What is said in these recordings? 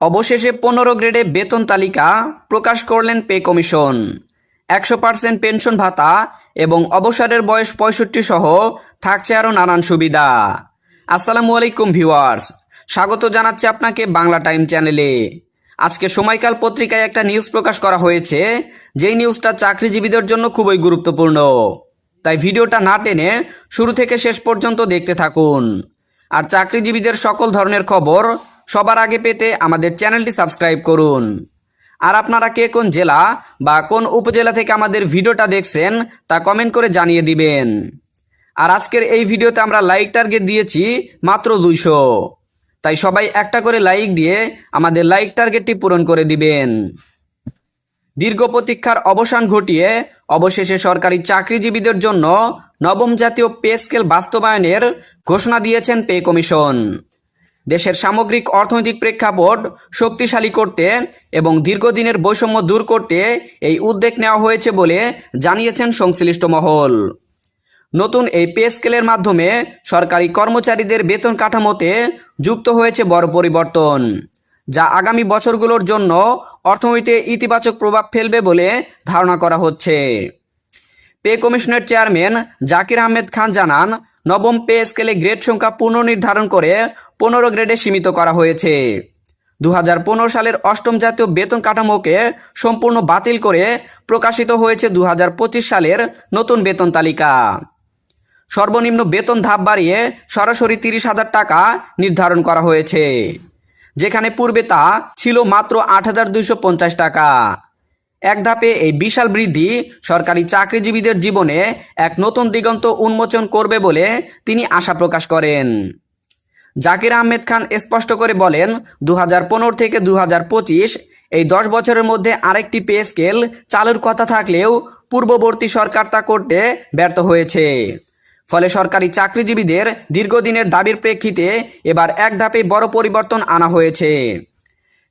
অবশেষে পনেরো গ্রেডে বেতন তালিকা প্রকাশ করলেন পে কমিশন। একশো পার্সেন্ট পেনশন ভাতা এবং অবসরের বয়স পঁয়ষট্টি সহ থাকছে আরও নানান সুবিধা। আসসালামু আলাইকুম ভিউয়ার্স, স্বাগত জানাচ্ছি আপনাকে বাংলা টাইম চ্যানেলে। আজকে সময়কাল পত্রিকায় একটা নিউজ প্রকাশ করা হয়েছে, যেই নিউজটা চাকরিজীবীদের জন্য খুবই গুরুত্বপূর্ণ। তাই ভিডিওটা না টেনে শুরু থেকে শেষ পর্যন্ত দেখতে থাকুন। আর চাকরিজীবীদের সকল ধরনের খবর সবার আগে পেতে আমাদের চ্যানেলটি সাবস্ক্রাইব করুন। আর আপনারা কে কোন জেলা বা কোন উপজেলা থেকে আমাদের ভিডিওটা দেখছেন তা কমেন্ট করে জানিয়ে দিবেন। আর আজকের এই ভিডিওতে আমরা লাইক টার্গেট দিয়েছি মাত্র দুইশো। তাই সবাই একটা করে লাইক দিয়ে আমাদের লাইক টার্গেটটি পূরণ করে দিবেন। দীর্ঘ প্রতীক্ষার অবসান ঘটিয়ে অবশেষে সরকারি চাকরিজীবীদের জন্য নবম জাতীয় পে স্কেল বাস্তবায়নের ঘোষণা দিয়েছেন পে কমিশন। দেশের সামগ্রিক অর্থনৈতিক প্রেক্ষাপট শক্তিশালী করতে এবং দীর্ঘদিনের বৈষম্য দূর করতে এই উদ্যোগ নেওয়া হয়েছে বলে জানিয়েছেন সংশ্লিষ্ট মহল। নতুন এই পে স্কেলের মাধ্যমে সরকারি কর্মচারীদের বেতন কাঠামোতে যুক্ত হয়েছে বড় পরিবর্তন, যা আগামী বছরগুলোর জন্য অর্থনীতিতে ইতিবাচক প্রভাব ফেলবে বলে ধারণা করা হচ্ছে। পে কমিশনের চেয়ারম্যান জাকির আহমেদ খান জানান, নবম পে স্কেলে গ্রেড সংখ্যা পুনর্নির্ধারণ করে পনেরো গ্রেডে সীমিত করা হয়েছে। দু হাজার পনেরো সালের অষ্টম জাতীয় বেতন কাঠামোকে সম্পূর্ণ বাতিল করে প্রকাশিত হয়েছে দু হাজার পঁচিশ সালের নতুন বেতন তালিকা। সর্বনিম্ন বেতন ধাপ বাড়িয়ে সরাসরি তিরিশ হাজার টাকা নির্ধারণ করা হয়েছে। যেখানে পূর্বে তা ছিল মাত্র আট হাজার দুইশো পঞ্চাশ টাকা। এক ধাপে এই বিশাল বৃদ্ধি সরকারি চাকরিজীবীদের জীবনে এক নতুন দিগন্ত উন্মোচন করবে বলে তিনি আশা প্রকাশ করেন। জাকির আহমেদ খান স্পষ্ট করে বলেন দু হাজার পনেরো থেকে দু হাজার পঁচিশ এই দশ বছরের মধ্যে আরেকটি পে স্কেল চালুর কথা থাকলেও পূর্ববর্তী সরকার তা করতে ব্যর্থ হয়েছে। ফলে সরকারি চাকরিজীবীদের দীর্ঘদিনের দাবির প্রেক্ষিতে এবার এক ধাপে বড় পরিবর্তন আনা হয়েছে।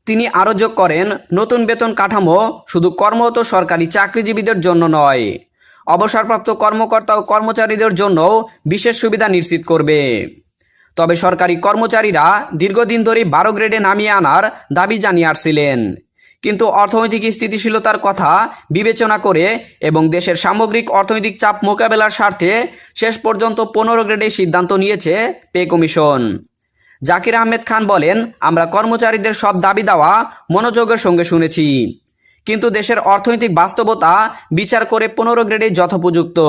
তিনি আরও যোগ করেন, নতুন বেতন কাঠামো শুধু কর্মরত সরকারি চাকরিজীবীদের জন্য নয়, অবসরপ্রাপ্ত কর্মকর্তা ও কর্মচারীদের জন্যও বিশেষ সুবিধা নিশ্চিত করবে। তবে সরকারি কর্মচারীরা দীর্ঘদিন ধরে বারো গ্রেডে নামিয়ে আনার দাবি জানিয়ে আসছিলেন। কিন্তু অর্থনৈতিক স্থিতিশীলতার কথা বিবেচনা করে এবং দেশের সামগ্রিক অর্থনৈতিক চাপ মোকাবেলার স্বার্থে শেষ পর্যন্ত পনেরো গ্রেডে সিদ্ধান্ত নিয়েছে পে কমিশন। জাকির আহমেদ খান বলেন, আমরা কর্মচারীদের সব দাবি দেওয়া মনোযোগের সঙ্গে শুনেছি। কিন্তু দেশের অর্থনৈতিক বাস্তবতা বিচার করে পনেরো গ্রেডে যথোপযুক্ত।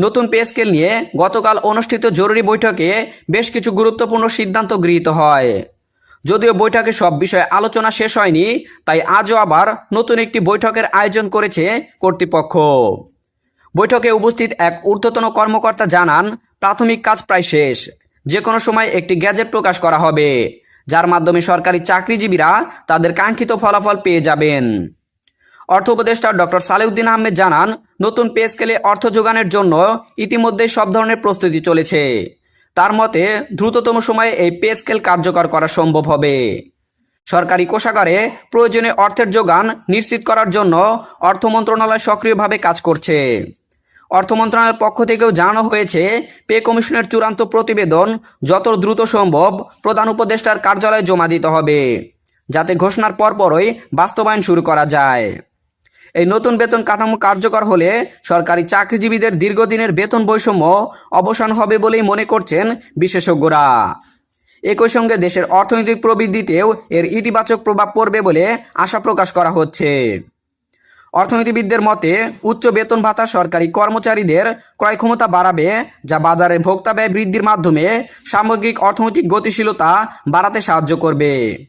নতুন পে স্কেল নিয়ে গতকাল অনুষ্ঠিত জরুরি বৈঠকে বেশ কিছু গুরুত্বপূর্ণ সিদ্ধান্ত গৃহীত হয়। যদিও বৈঠকে সব বিষয়ে আলোচনা শেষ হয়নি, তাই আজও আবার নতুন একটি বৈঠকের আয়োজন করেছে কর্তৃপক্ষ। বৈঠকে উপস্থিত এক ঊর্ধ্বতন কর্মকর্তা জানান, প্রাথমিক কাজ প্রায় শেষ। যে কোনো সময় একটি গ্যাজেট প্রকাশ করা হবে, যার মাধ্যমে সরকারি চাকরিজীবীরা তাদের কাঙ্ক্ষিত ফলাফল পেয়ে যাবেন। অর্থ উপদেষ্টা ডক্টর সালেউদ্দিন আহমেদ জানান, নতুন পে স্কেলে অর্থ যোগানের জন্য ইতিমধ্যে সব ধরনের প্রস্তুতি চলেছে। তার মতে, দ্রুততম সময়ে এই পে স্কেল কার্যকর করা সম্ভব হবে। সরকারি কোষাগারে প্রয়োজনে অর্থের যোগান নিশ্চিত করার জন্য অর্থ মন্ত্রণালয় সক্রিয়ভাবে কাজ করছে। অর্থ মন্ত্রণালয়ের পক্ষ থেকেও জানানো হয়েছে, পে কমিশনের চূড়ান্ত প্রতিবেদন যত দ্রুত সম্ভব প্রধান উপদেষ্টার কার্যালয়ে জমা দিতে হবে, যাতে ঘোষণার পরপরই বাস্তবায়ন শুরু করা যায়। এই নতুন বেতন কাঠামো কার্যকর হলে সরকারি চাকরিজীবীদের দীর্ঘদিনের বেতন বৈষম্য অবসান হবে বলেই মনে করছেন বিশেষজ্ঞরা। একই সঙ্গে দেশের অর্থনৈতিক প্রবৃদ্ধিতেও এর ইতিবাচক প্রভাব পড়বে বলে আশা প্রকাশ করা হচ্ছে। অর্থনীতিবিদদের মতে, উচ্চ বেতন ভাতা সরকারি কর্মচারীদের ক্রয় ক্ষমতা বাড়াবে, যা বাজারে ভোক্তা ব্যয় বৃদ্ধির মাধ্যমে সামগ্রিক অর্থনৈতিক গতিশীলতা বাড়াতে সাহায্য করবে।